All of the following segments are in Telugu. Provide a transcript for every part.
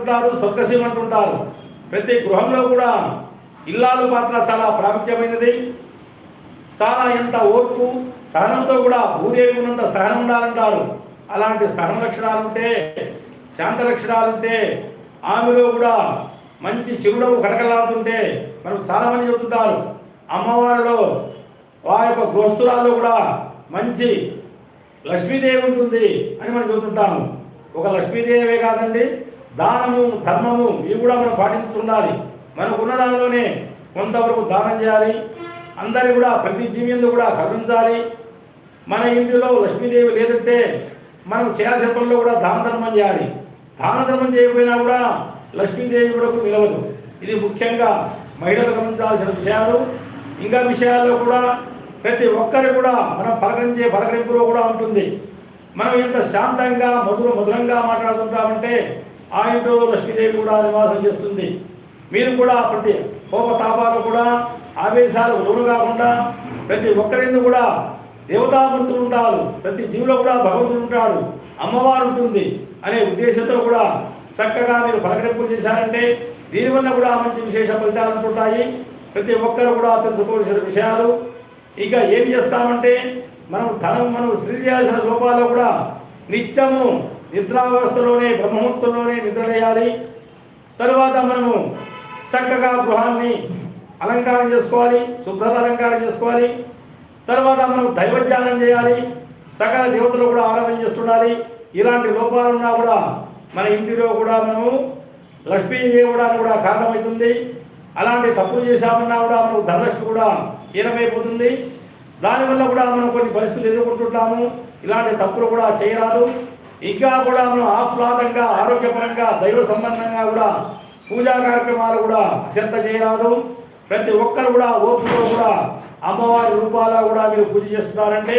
అంటుంటారు స్వర్గసీమ అంటుంటారు. ప్రతి గృహంలో కూడా ఇల్లాలు పాత్ర చాలా ప్రాముఖ్యమైనది. చాలా ఎంత ఓర్పు సహనంతో కూడా భూదేవి ఉన్నంత సహనం ఉండాలంటారు. అలాంటి సహన లక్షణాలు ఉంటే శాంత లక్షణాలు ఉంటే ఆమెలో కూడా మంచి చిరుడవు కడకలాడుతుంటే మనం చాలామంది చెబుతుంటారు. అమ్మవారిలో ఆ యొక్క గృహస్థురాల్లో కూడా మంచి లక్ష్మీదేవి ఉంటుంది అని మనం చెబుతుంటాము. ఒక లక్ష్మీదేవే కాదండి దానము ధర్మము ఇవి కూడా మనం పాటించుండాలి. మనకున్న దానిలోనే కొంతవరకు దానం చేయాలి. అందరి కూడా ప్రతి జీవిందు కూడా కరుణించాలి. మన ఇంటిలో లక్ష్మీదేవి లేదంటే మనం చేయాల్సిన పనుల్లో కూడా దాన ధర్మం చేయాలి. దాన ధర్మం చేయకపోయినా కూడా లక్ష్మీదేవి కూడా నిలవదు. ఇది ముఖ్యంగా మహిళలు గమనించాల్సిన విషయాలు. ఇంకా విషయాల్లో కూడా ప్రతి ఒక్కరు కూడా మనం పలకరించే పలకరింపులో కూడా ఉంటుంది. మనం ఎంత శాంతంగా మధుర మధురంగా మాట్లాడుతుంటామంటే ఆ ఇంట్లో లక్ష్మీదేవి కూడా నివాసం చేస్తుంది. మీరు కూడా ప్రతి కోపతాపాలు కూడా ఆవేశాలు లోను కాకుండా ప్రతి ఒక్కరిందు కూడా దేవతామూర్తులు ఉంటారు ప్రతి జీవిలో కూడా భగవంతుడు ఉంటాడు. అమ్మవారు ఉంటుంది అనే ఉద్దేశంతో కూడా చక్కగా మీరు పలకరింపులు చేశారంటే దీనివల్ల కూడా మంచి విశేష ఫలితాలు ఉంటుంటాయి ప్రతి ఒక్కరు కూడా తెలుసుకోవాల్సిన విషయాలు. ఇక ఏం చేస్తామంటే మనం ధనం మనం స్త్రీ చేయాల్సిన లోపాల్లో కూడా నిత్యము నిద్రావస్థలోనే బ్రహ్మముహూర్తంలోనే నిద్రలేయాలి. తరువాత మనము చక్కగా గృహాన్ని అలంకారం చేసుకోవాలి శుభ్రత అలంకారం చేసుకోవాలి. తర్వాత మనం దైవజ్ఞానం చేయాలి. సకల దేవతలు కూడా ఆరాధన చేస్తుండాలి. ఇలాంటి లోపాలు ఉన్నా కూడా మన ఇంటిలో కూడా మనము లక్ష్మీ చేయడానికి కూడా కారణమవుతుంది. అలాంటి తప్పులు చేశామన్నా కూడా మనకు ధనలక్ష్మి కూడా హీనమైపోతుంది. దానివల్ల కూడా మనం కొన్ని పరిస్థితులు ఎదుర్కొంటుంటాము. ఇలాంటి తప్పులు కూడా చేయరాదు. ఇంకా కూడా మనం ఆహ్లాదంగా ఆరోగ్యపరంగా దైవ సంబంధంగా కూడా పూజా కార్యక్రమాలు కూడా శ్రద్ధ చేయరాదు. ప్రతి ఒక్కరు కూడా ఓపికలో కూడా అమ్మవారి రూపాల కూడా మీరు పూజ చేస్తున్నారంటే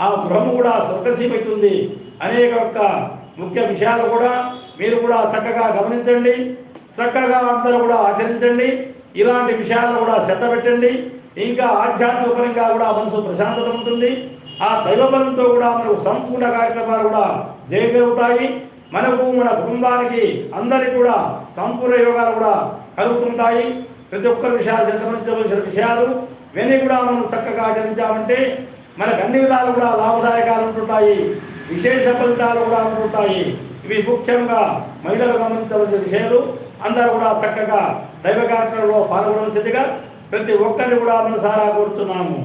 ఆ భ్రమ కూడా స్వర్గసీమవుతుంది అనేక యొక్క ముఖ్య విషయాలు కూడా మీరు కూడా చక్కగా గమనించండి. చక్కగా అందరూ కూడా ఆచరించండి. ఇలాంటి విషయాలను కూడా శ్రద్ధ పెట్టండి. ఇంకా ఆధ్యాత్మికపరంగా కూడా మనసు ప్రశాంతత ఉంటుంది. ఆ దైవబలంతో కూడా మనకు సంపూర్ణ కార్యక్రమాలు కూడా జయగలుగుతాయి మనకు మన కుటుంబానికి అందరికీ కూడా సంపూర్ణ యోగాలు కూడా కలుగుతుంటాయి. ప్రతి ఒక్కరి విషయాలు చింతరించవలసిన విషయాలు. ఇవన్నీ కూడా మనం చక్కగా ఆచరించామంటే మనకు అన్ని విధాలు కూడా లాభదాయకాలు ఉంటుంటాయి. విశేష ఫలితాలు కూడా ఉంటుంటాయి. ఇవి ముఖ్యంగా మహిళలు గమనించవలసిన విషయాలు. అందరూ కూడా చక్కగా దైవ కార్యక్రమంలో పాల్గొనవలసిందిగా ప్రతి ఒక్కరిని కూడా మనసారా కోరుతున్నాము